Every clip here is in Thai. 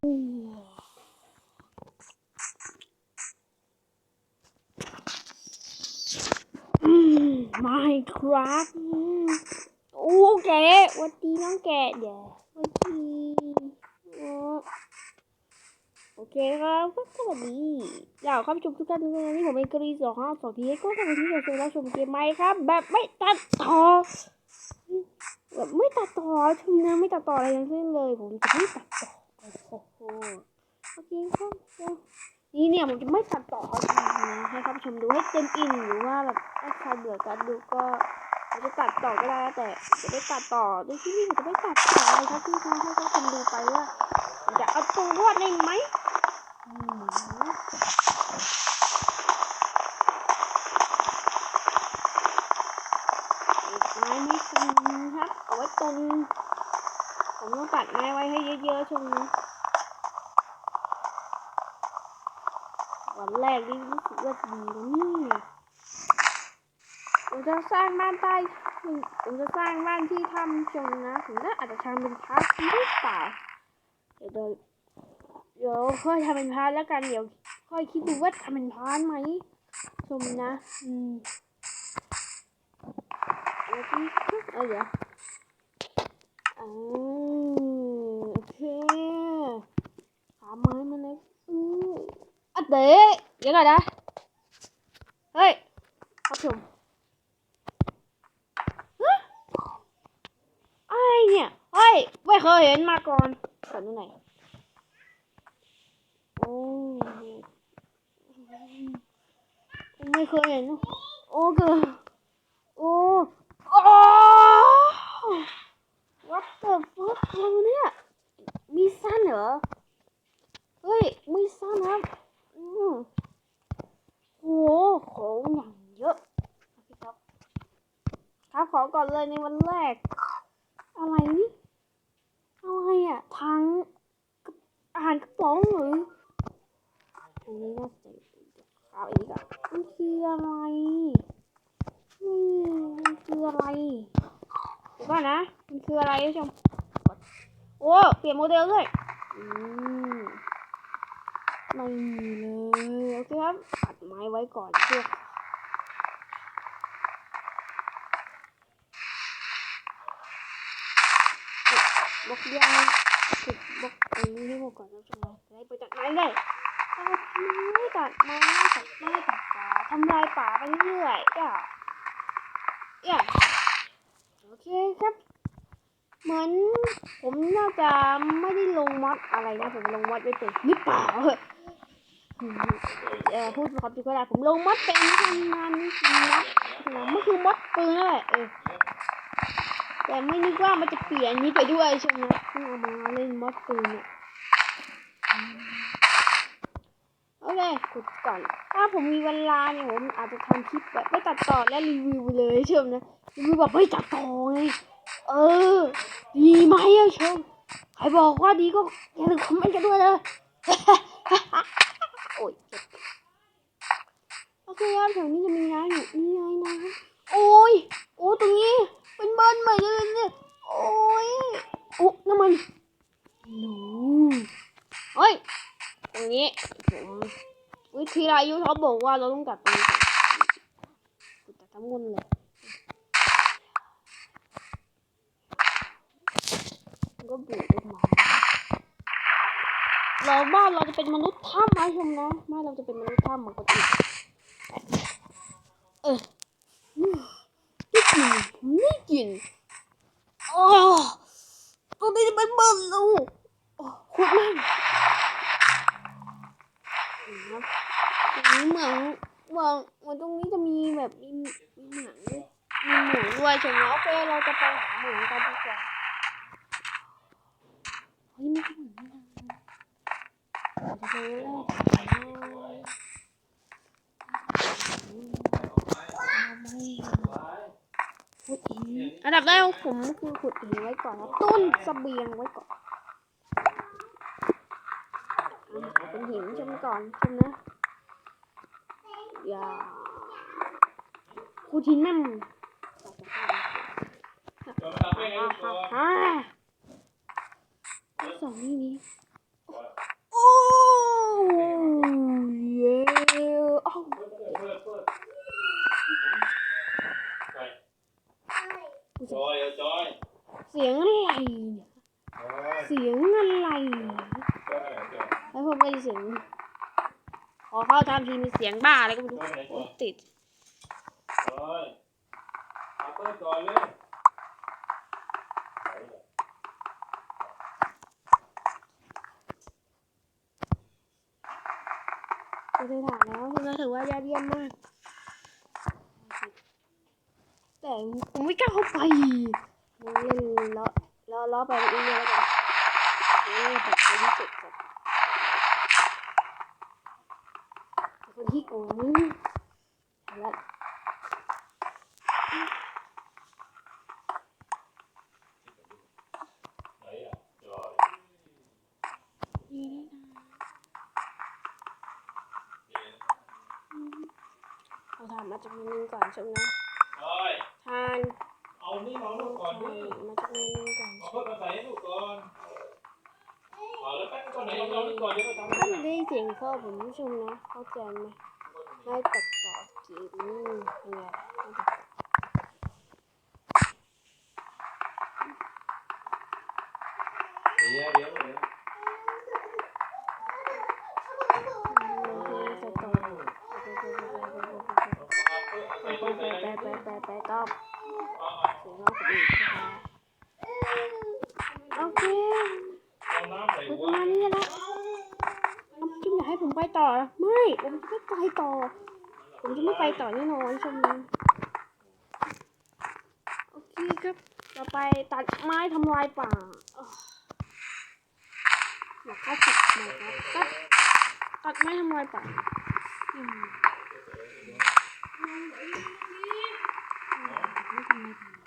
ไม่ครับโอ้แกวันดีน้องแกเดี๋ยววันดีโอโอเคครับก็สวัสดีอยากเข้าไปชมทุกท่านด้วยนะนี่ผมเป็นกรีสองห้าสองทีก็สวัสดีที่จะรับชมเกมไหมครับ แบบไม่ตัดต่อแบบไม่ตัดต่อชมนะไม่ตัดต่ออะไรทั้งสิ้นเลย ผมจะไม่ตัดต่อ โอ้โหโอเคครับนี่เนี่ยผมจะไม่ตัดต่อเอาจริงนะให้ท่านผู้ชมดูให้เต็มอิ่มหรือว่าแบบถ้าใครเบื่อการดูก็อาจะตัดต่อก็ได้แต่จะไม่ตัดต่อโดยที่นี่ผมจะไม่ตัดต่อเลยครับพี่คะให้ท่านผู้ชมดูไปว่าจะเอาตัวรอดได้ไหมอืมไม้ไม่ตุนครับเอาไว้ตุนผมต้องตัดไม้ไว้ให้เยอะๆช่วงนี้ วัน แรกนี่รู้สึกว่าดีนี่ผมจะสร้างบ้านใต้ผมจะสร้างบ้านที่ทำชงนะผมก็อาจจะทำเป็นพาร์ทหรือเปล่าเดี๋ยวเดี๋ยวเดี๋ยวค่อยทำเป็นพาร์ทแล้วกันเดี๋ยว ค่อยคิดดูว่าทำเป็นพาร์ทไหมชมนะ อืมแล้วที่เออเดี๋ยวอ่าโอเคขาไม้มาเลยอืออะเดะ เดี๋ยวก่อนนะ เฮ้ยครับผมฮะอะไรเนี่ย เฮ้ย ไม่เคยเห็นมาก่อนก่อนที่ไหนโอ้ไม่เคยเห็น โอ้เกิดโอ้โอ้ what the fuck อะไรเนี่ย มีสั้นเหรอ เฮ้ยไม่สั้นครับ อืม หของอย่างเยอะครับครับขอก่อนเลยในวันแรก อะไรนี่อะไรอะทางอาหารกระป๋องหรืออันนี้น่าจะเอาอีกอะมันคืออะไรนี่มันคืออะไรดี๋ยวก่อนนะมันคืออะไรนผู้ชมโอ้เปลี่ยนโมเดลด้วยอืม ไม่มีเลย โอเคครับตัดไม้ไว้ก่อนเพื่อบล็อกยางติดบล็อกอันนี้ให้หมดก่อนนะจังเลยได้ไปตัดไม้เลยตัดไม้ตัดไม้ตัดไม้ตัดป่าทำลายป่าไปเรื่อยๆอะอะโอเคครับเหมือนผมน่าจะไม่ได้ลงมอดอะไรนะ ผมลงมอดไม่เป็นหรือเปล่า เออพูดความจริงก็ได้ผมลงมอดเป็นทำงานนี่คือมอดมันคือมอดปืนนั่นแหละเออแต่ไม่นึกว่ามันจะเปลี่ยนนี้ไปด้วยใช่ไหมเพิ่งเอามาเล่นมอดปืนเนี่ยโอเคขุดก่อน ถ้าผมมีเวลาเนี่ยผมอาจจะทำคลิปแบบไม่ตัดต่อและรีวิวเลยใช่ไหมนะรีวิวแบบไม่ตัดต่อไงเออ ดีไหมอะชมใครบอกว่าดีก็อย่าลืมคอมเมนต์กันด้วยนะ โอ้ยเจ็บโอเคครับแถวนี้จะมีน้ำอยู่นี่ไงน้ำโอ้ยโอ้ตรงนี้เป็นบ้านใหม่เลยเนี่ยโอ้ยโอ้น้ำมันหนูเฮ้ยตรงนี้ผมวิทยายุเขาบอกว่าเราต้องตัดตรงนี้กัดทั้งหมดเลยก็ปลูกต้นไม้ เราบ้านเราจะเป็นมนุษย์ถ้ำไหมชมนะบ้านเราจะเป็นมนุษย์ถ้ำเหมือนคนอื่นเออนี่กินนี่กินโอ้ตรงนี้จะเป็นเบิร์นลูกโอ้ขุดมันนะครับตรงนี้เหมืองเหมืองเหมือนตรงนี้จะมีแบบมีมีเหมืองด้วยมีเหมืองด้วยชมนะโอเคเราจะไปหาเหมืองกันดีกว่าเฮ้ยไม่เหมื อนไม่ได้เราจะไปแรกขุดหินอันดับแรกของผมคือขุดหินไว้ก่อนนะต้นเสบียงไว้ก่อนอะเป็นหินใช่ไหมก่อนใช่ไหมอย่าขุดหินแม่มฮ่าฮ่าฮ่าสองนี่นี้ เจอยเสียงอะไรเสียงอะไรเนี่อยจวผได้เสียงขอเข้าทำทีมีเสียงบ้าอะไรก็ไม่รู้ติดจอยเกิดจอยเลยไปถ่ายแล้วคุณก็ถือว่ายอดเยี่ยมมาก แต่ผมไม่กล้าเข้าไปผมเล่นล้อล้อล้อไปเรื่อยๆแล้วกันนี่แบบคนที่เจ็บกับคนที่โกงแล้วเราทำมาจากเมนูก่อนใช่ไหม ทานเอานี่มาลูกก่อนดิมาจากเมนูก่อนเอาเพิ่มมาใส่ให้ลูกก่อนเอาแล้วแป๊บก่อนไหนเอาลูกก่อนเดี๋ยวไปทำถ้าไม่ได้เสียงพ่อผมผู้ชมนะเข้าใจไหมไม่ตัดต่อเกมนี่เป็นไงไม่ตัดต่อเดี๋ยวเดี๋ยวเดี๋ยว ต่อ ไม่ผมจะไม่ไปต่อ ผมจะไม่ไปต่อแน่นอนชมนะโอเคครับต่อไปตัดไม้ทำลายป่าอ้าวอยากเข้าผิดนะครับตัดตัดไม้ทำลายป่าอืมไม่ทำลายป่า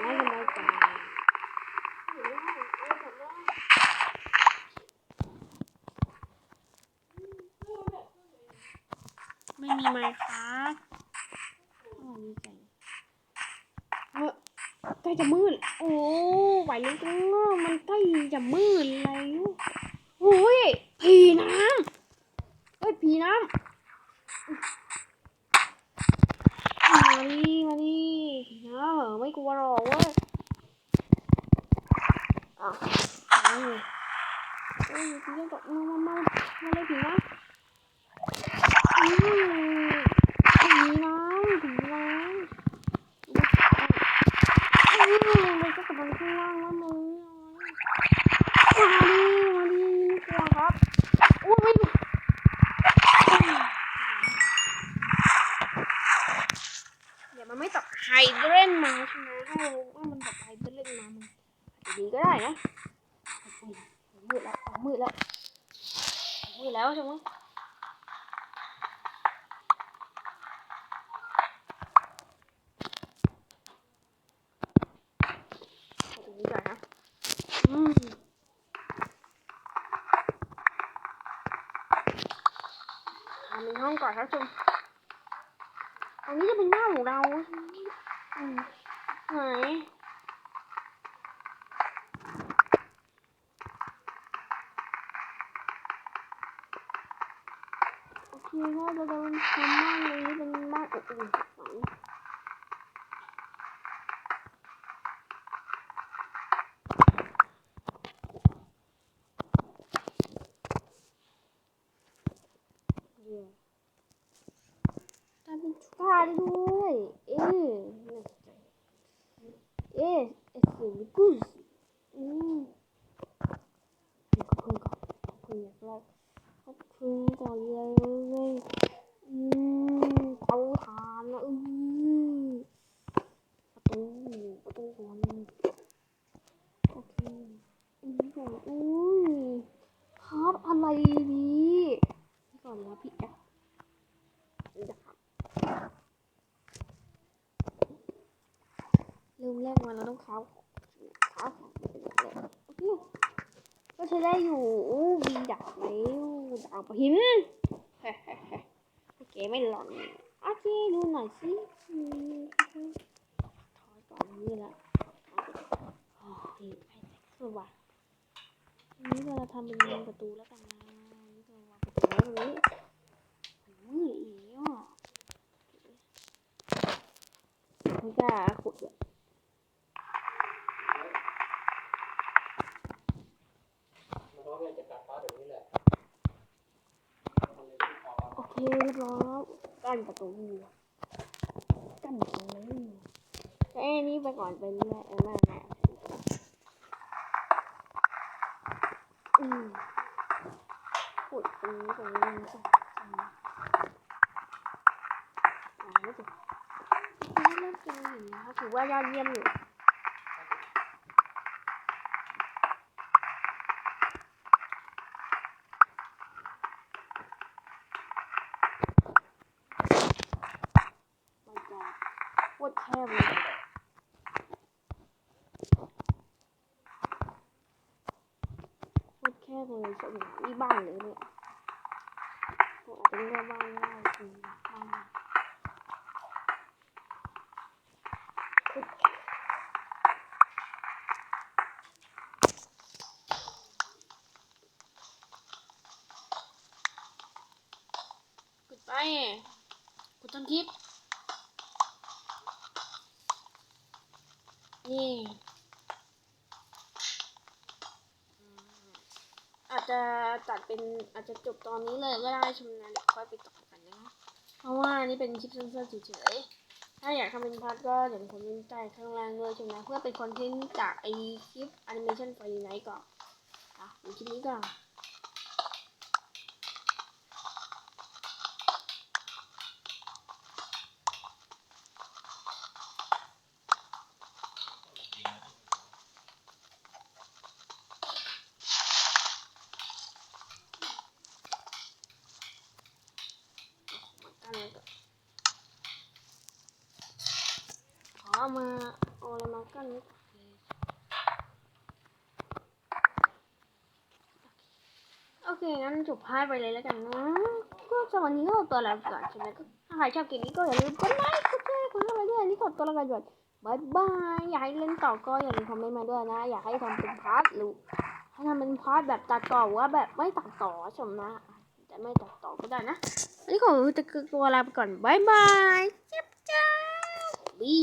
ไม่ทำลายป่า ไม่มีไม้ครับใกล้จะมืด โอ้ไหวลุกแล้วมันใกล้จะมืดแล้วโอ้ยผีน้ำเฮ้ยผีน้ำมาดิมาดิผีน้ำเหรอไม่กลัวหรอกเว้ยอะมาเลยเอ้ยผีน้ำตกมามามามาเลยผีน้ำ อืมผีน้ำผีน้ำอืมมันก็กำลังข้างล่างแล้วมึงมาดิมาดิกลัวครับโอ้ไม่ดูเดี๋ยวมันไม่ตกไฮเดรนมาใช่ไหมถ้าเราว่ามันตกไฮเดรนมามันอาจจะดีก็ได้นะอุ้ยมืดแล้วมืดแล้วมืดแล้วใช่ไหม ตรงนี้ก่อนนะ อืม ทำในห้องก่อนครับชมอันนี้จะเป็นหน้าของเราใช่ไหนโอเคก็จะเป็นบ้านนี้เป็นบ้านอุ่นๆง เย่ทำเป็นผ้าได้ด้วย เอ๊ะน่าสนใจเอ๊ะเอสเซนกุสอืมขอบคุณก่อนขอบคุณอย่างแรกขอบคุณก่อนเลยอืมเตาถ่านนะอือประตูประตูก่อนโอเคอืมก่อนอุ้ยครับอะไรดีนี่ก่อนนะพี่แอ๊ะนี่นะครับลืมแรกมาแล้วต้องค้าของค้าของเป็นแบบเลยโอเคก็ใช้ ได้อยู่อู้มีดาบแล้วดาบหินเฮ้โอเคไม่หลอนโอเคดูหน่อยสิถอยก่อนนี่ละอ๋อนี่ไอ้สว่างอันนี้เราทำเป็นประตูแล้วกันนะนนี้เราวางประตูไว้ตรงนี้มืดอีกอะไม่กล้าขุดเลย เอาไป เลยจะตัดฟ้าแบบนี้แหละมันเลยไม่พอ โอ เคเรียบร้อยแล้วกั้นประตูกั้นประตูเอ้ยนี่ไปก่อนไปเรื่อยเออแม่แม่อืมขุดตรงนี้ตรงนี้ตรงนี้อ่าไม่ถูกไม่เล่นเกมอยู่นะถือว่ายอดเยี่ยมอยู่มันจะ โคตรแคบเลยโคตรแคบเลยสมองนี่บ้านเลยเนี่ยผมอาจจะเรียกบ้านได้คือบ้านกดไปกดต้นทิพย์นี่อืมอาจจะตัด เป็นอาจจะจบตอนนี้เลยก็ได้ชมนะเดี๋ยวค่อยไปต่อกันนะเพราะว่านี่เป็นคลิปสั้นๆเฉยๆถ้าอยากทำเป็นพาร์ทก็เดี๋ยวผมจะใต้ข้างล่างด้วยชมนะเพื่อเป็นคอนเทนต์จากไอคลิปแอนิเมชันไฟไนท์ก่อนอะดูคลิปนี้ก่อน มากั้นไว้ก่อนขอเอามาเอาอะไรมากั้นไว้ก่อนโอเค งั้นจบพาร์ทไปเลยแล้วกันนะก็สำหรับวันนี้ก็ตัวลาไปก่อนใช่ไหมก็ถ้าใครชอบคลิปนี้ก็อย่าลืมกดไลค์กดแชร์กดอะไรด้วยนนี้ขอตัวลาไปก่อนบายบายอยากให้เล่นต่อก็อย่าลืมคอมเมนต์มาด้วยนะ อยากให้ทำเป็นพาร์ทหรือให้ทำเป็นพาร์ทแบบตัดต่อว่าแบบไม่ตัดต่อชมนะแต่ไม่ตัดต่อก็ได้นะวันนี้ขอตัวลาไปก่อนบายบายจับจ้าบี